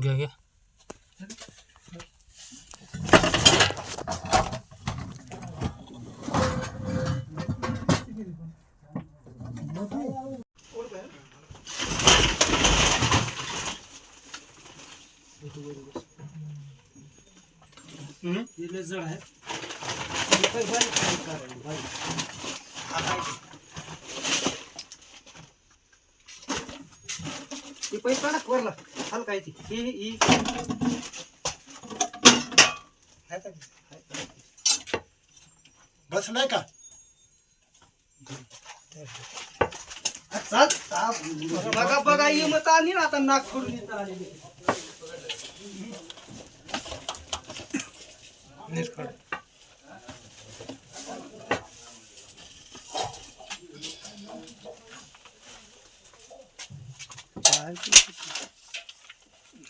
गया गया हम्म? है। भाई ते? पैसे काढा वरला. हलका आहे हे ही हे. आहे का बसलाय का बघा बघा ये मत आली ना आता नाक फोडून येत आलेली. नीट काढ.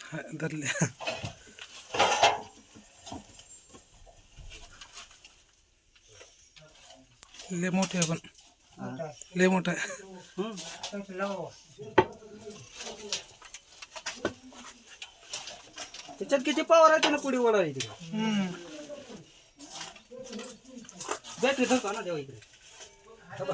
हा, धरले लय मोठे आहे पण लय मोठा. त्याच्यात किती पावर आहे त्याला पुढे ओढायची हम्म. बॅटरी धरतो ना देवा इकडे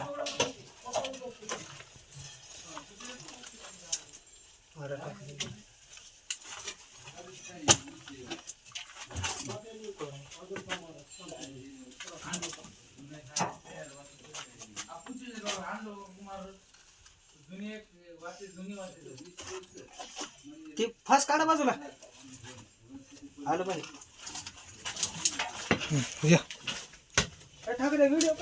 ते फास काढा बाजूला. आलं पाहिजे. ठाकरे व्हिडिओ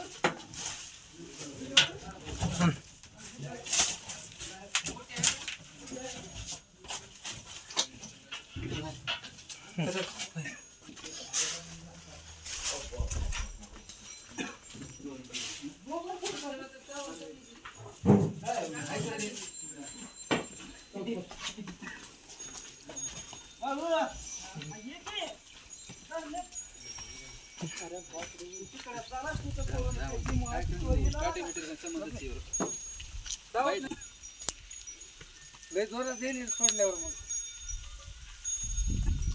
जोरात देईल सोडल्यावर मग.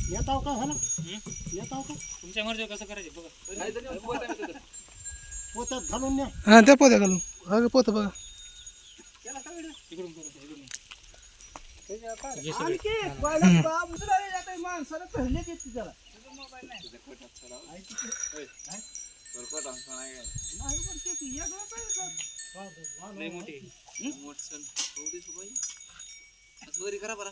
येत आहो का? हा ना? येत आहो का? तुमच्या मर्जी कसं करायचं बघा. पोत्यात घालून न्या. हा त्या पोत्या घालून. हा पोत बघा. इकडून करू, इकडून. आणखी पहिला बाप उचलायला जात आहे माणसाला पहिले देते त्याला नाही. पण ते की वेगळं पाहिजे का? लय मोठी. हम्म, पोत द्या तुम्हाला चावत नाही का हा, चावत असेल होय. अशी बरं.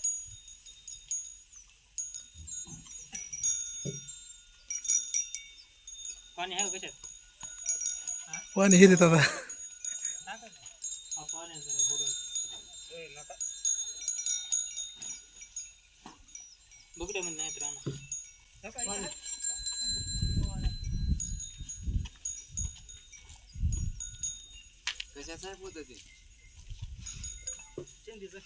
पाणी आहे कशात पाणी हे देतात. हा पाणी जरा नका. म्हणजे नाही तर आणा टाका इकडे. कशाचं आहे पोतं ते शेंडीचं.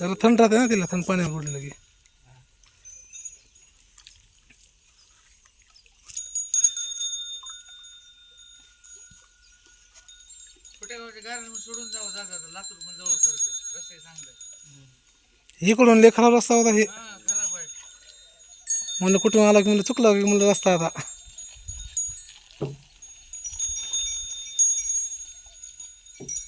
जरा थंड राहते ना तिला थंड पाण्यावर बुडलं की सोडून जावं जागा लातूर पण जवळ पडते. रस्ते चांगलं. इकडून लय खराब रस्ता होता हे. हा खराब आहे. म्हणलं कुठून आला की म्हणलं चुकला की म्हणलं रस्ता आता. मला